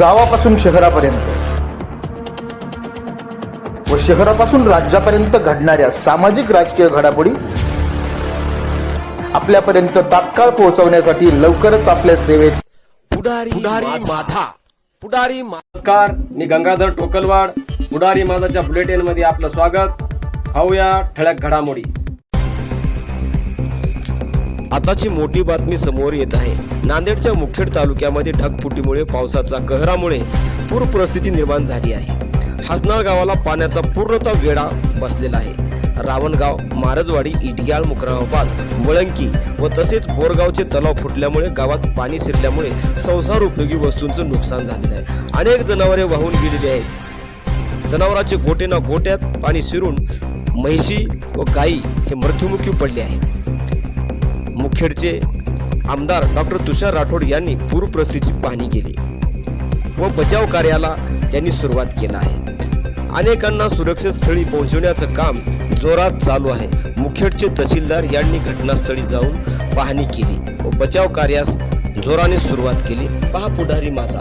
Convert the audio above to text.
गावापासून शहरापर्यंत. व शहरापासून राज्यापर्यंत घडणाऱ्या सामाजिक राजकीय घडामोडी आपल्यापर्यंत तात्काळ पोहोचवण्यासाठी लवकरच आपल्या सेवेत पुढारी पुढारी माझा. पुढारी नमस्कार मी गंगाधर टोकलवाड. पुढारी माझाच्या बुलेटिनमध्ये आपलं स्वागत. पाहूया ठळक घडामोडी. आताची मोठी बातमी समोर येत आहे. नांदेडच्या मुखेड तालुक्यामध्ये ढगफुटीमुळे पावसाचा कहरामुळे पूर परिस्थिती निर्माण झाली आहे. हसनाळ गावाला पाण्याचा पूर्णतः वेढा बसलेला आहे. रावणगाव मारजवाडी इडियाळ मुकरामाबाद मुळंकी व तसेच बोरगावचे तलाव फुटल्यामुळे गावात पाणी शिरल्यामुळे संसार उपयोगी वस्तूंचं नुकसान झालेलं आहे. अनेक जनावरे वाहून गेलेली आहेत. जनावरांचे गोटे ना गोट्यात पाणी शिरून म्हैशी व गायी हे मृत्युमुखी पडले आहे मुखेडचे आमदार डॉक्टर तुषार राठोड यांनी पूरपरिस्थितीची पाहणी केली व बचाव कार्याला त्यांनी सुरुवात केला आहे. अनेकांना सुरक्षित स्थळी पोहोचवण्याचं काम जोरात चालू आहे. मुखेडचे तहसीलदार यांनी घटनास्थळी जाऊन पाहणी केली व बचाव कार्यास जोराने सुरुवात केली. पहा पुढारी माझा.